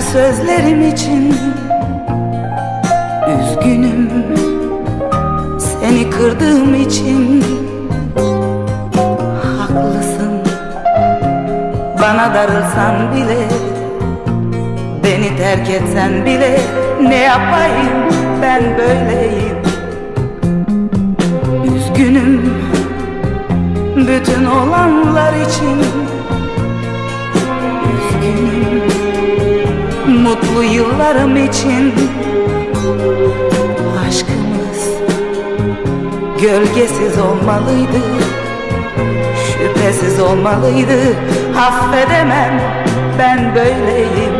sözlerim için. Üzgünüm seni kırdığım için. Haklısın bana darılsan bile Beni terk etsen bile ne yapayım ben böyleyim? Üzgünüm bütün olanlar için. Üzgünüm mutlu yıllarım için Aşkımız gölgesiz olmalıydı Şüphesiz olmalıydı. Affedemem ben böyleyim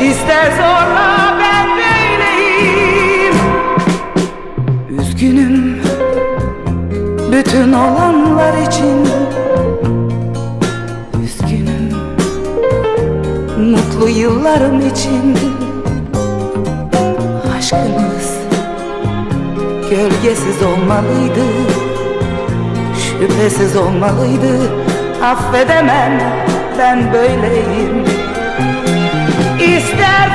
ister zorla ben böyleyim. Üzgünüm bütün olanlar için. Üzgünüm mutlu yıllarım için. Aşkımız gölgesiz olmalıydı Şüphesiz olmalıydı. Affedemem ben böyleyim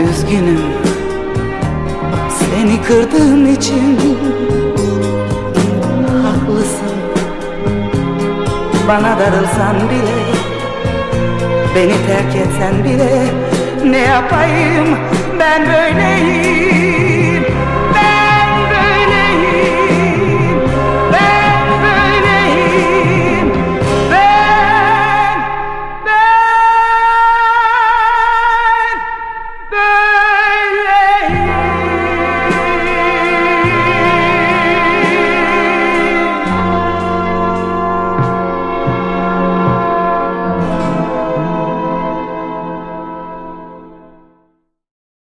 Üzgünüm. Seni kırdığım için Haklısın. Bana darılsan bile Beni terk etsen bile Ne yapayım? Ben böyleyim